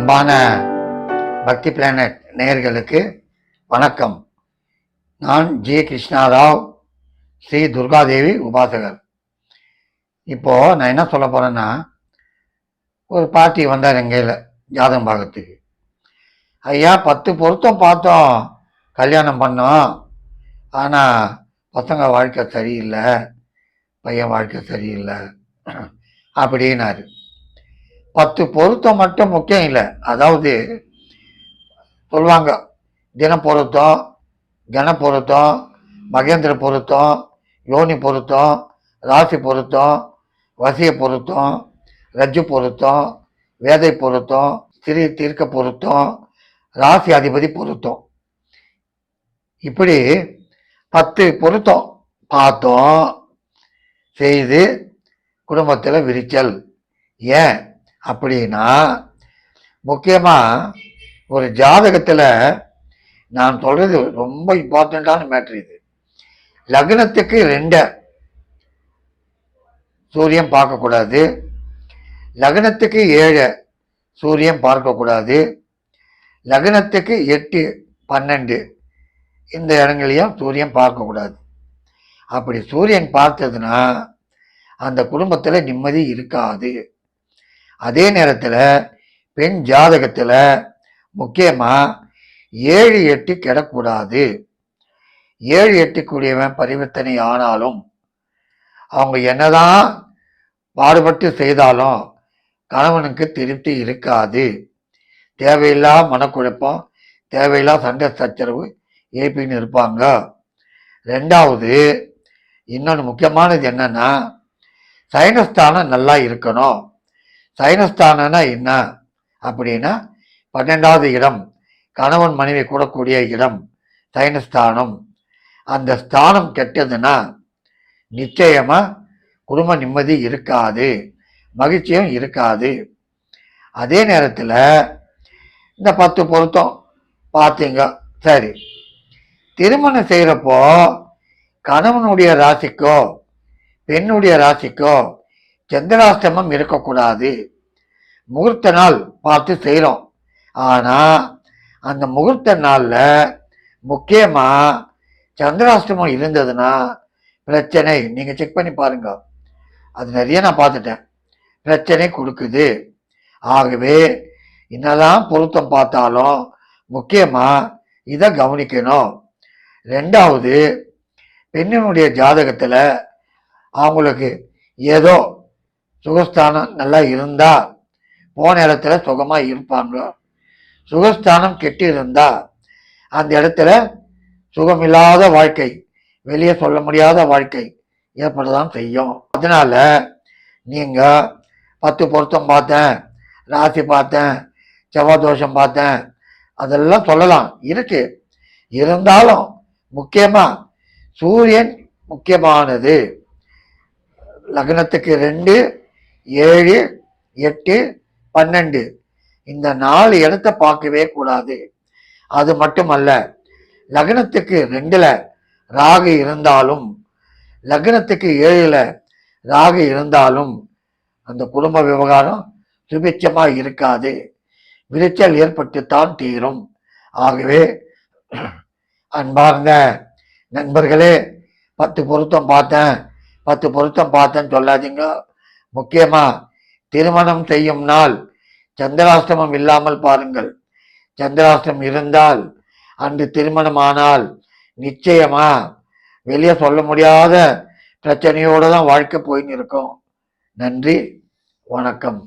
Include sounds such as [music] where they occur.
அன்பான பக்தி பிளானட் நேயர்களுக்கு வணக்கம். நான் ஜி கிருஷ்ணாராவ் ஸ்ரீ துர்காதேவி உபாசகர். இப்போது நான் என்ன சொல்ல போகிறேன்னா ஒரு பாட்டி வந்தார் எங்கையில் ஜாதகம் பார்க்கறதுக்கு. ஐயா பத்து பொருத்தம் பார்த்தோம் கல்யாணம் பண்ணோம். ஆனால் பசங்க வாழ்க்கை சரியில்லை பையன் வாழ்க்கை சரியில்லை [clears throat] அப்படின்னாரு. பத்து பொருத்தம் மட்டும் முக்கியம் இல்லை. அதாவது சொல்லுவாங்க தின பொருத்தம் கன பொருத்தம் மகேந்திர பொருத்தம் யோனி பொருத்தம் ராசி பொருத்தம் வசிய பொருத்தம் ரஜ்ஜு பொருத்தம் வேதை பொருத்தம் திரு தீர்க்க பொருத்தம் ராசி அதிபதி பொருத்தம். இப்படி பத்து பொருத்தம் பார்த்தோம். செய்து குடும்பத்தில் விரிச்சல். ஏன்? அப்படின்னா முக்கியமாக ஒரு ஜாதகத்தில் நான் சொல்கிறது ரொம்ப இம்பார்ட்டண்ட்டான மேட்ரு இது. லக்னத்துக்கு ரெண்டை. சூரியன் பார்க்கக்கூடாது. லக்னத்துக்கு ஏழை. சூரியன் பார்க்கக்கூடாது. லக்னத்துக்கு எட்டு பன்னெண்டு. இந்த இடங்களையும் சூரியன் பார்க்கக்கூடாது. அப்படி சூரியன் பார்த்ததுன்னா அந்த குடும்பத்தில் நிம்மதி இருக்காது. அதே நேரத்தில் பெண் ஜாதகத்தில் முக்கியமாக ஏழு எட்டு கிடக்கூடாது. ஏழு எட்டு கூடியவன் பரிவர்த்தனை ஆனாலும் அவங்க என்னதான் பாடுபட்டு செய்தாலும் கணவனுக்கு திருப்தி இருக்காது. தேவையில்லா மனக்குழப்பம் தேவையில்லா சண்டை சச்சரவு ஏப்பின்னு இருப்பாங்க. ரெண்டாவது இன்னொன்று முக்கியமானது என்னன்னா சைனஸ்தானம் நல்லா இருக்கணும். சைனஸ்தானம்னா என்ன? அப்படின்னா பன்னெண்டாவது இடம் கணவன் மனைவி கூடக்கூடிய இடம் சைனஸ்தானம். அந்த ஸ்தானம் கெட்டதுன்னா நிச்சயமாக குடும்ப நிம்மதி இருக்காது மகிழ்ச்சியும் இருக்காது. அதே நேரத்தில் இந்த பத்து பொருத்தம் பார்த்தீங்க சரி. திருமணம் செய்கிறப்போ கணவனுடைய ராசிக்கோ பெண்ணுடைய ராசிக்கோ சந்திராஷ்டமம் இருக்கக்கூடாது. முகூர்த்த நாள் பார்த்து செய்கிறோம் ஆனால் அந்த முகூர்த்த நாளில் முக்கியமாக சந்திராஷ்டமம் இருந்ததுன்னா பிரச்சனை நீங்கள் செக் பண்ணி பாருங்க. அது நிறைய நான் பார்த்துட்டேன். பிரச்சனை கொடுக்குது. ஆகவே என்னதான் பொருத்தம் பார்த்தாலும் முக்கியமாக இதை கவனிக்கணும். ரெண்டாவது பெண்ணினுடைய ஜாதகத்தில் அவங்களுக்கு ஏதோ சுகஸ்தானம் நல்லா இருந்தா போன இடத்துல சுகமாக இருப்பாங்க. சுகஸ்தானம் கெட்டு இருந்தா அந்த இடத்துல சுகமில்லாத வாழ்க்கை வெளியே சொல்ல முடியாத வாழ்க்கை ஏற்படதான் செய்யும். அதனால நீங்கள் பத்து பொருத்தம் பார்த்தேன் ராசி பார்த்தேன் செவ்வாய் தோஷம் பார்த்தேன் அதெல்லாம் சொல்லலாம். இருக்கு. இருந்தாலும் முக்கியமாக சூரியன் முக்கியமானது. லக்னத்துக்கு ரெண்டு ஏழு எட்டு பன்னெண்டு. இந்த நாலு இடத்த பார்க்கவே கூடாது. அது மட்டுமல்ல லக்னத்துக்கு ரெண்டுல ராகு இருந்தாலும் லக்னத்துக்கு ஏழுல ராகு இருந்தாலும் அந்த குடும்ப விவகாரம் சுபிட்சமா இருக்காது. விரிச்சல் ஏற்பட்டுத்தான் தீரும். ஆகவே அன்பார்ந்த நண்பர்களே பத்து பொருத்தம் பார்த்தேன். பத்து பொருத்தம் பார்த்தேன்னு சொல்லாதீங்க. முக்கியமா திருமணம் செய்யும் நாள் சந்திராஷ்டமம் இல்லாமல் பாருங்கள். சந்திராஷ்டமம் இருந்தால் அன்று திருமணமானால் நிச்சயமா வெளியே சொல்ல முடியாத பிரச்சனையோடு தான் வாழ்க்கை போயின்னு இருக்கும். நன்றி வணக்கம்.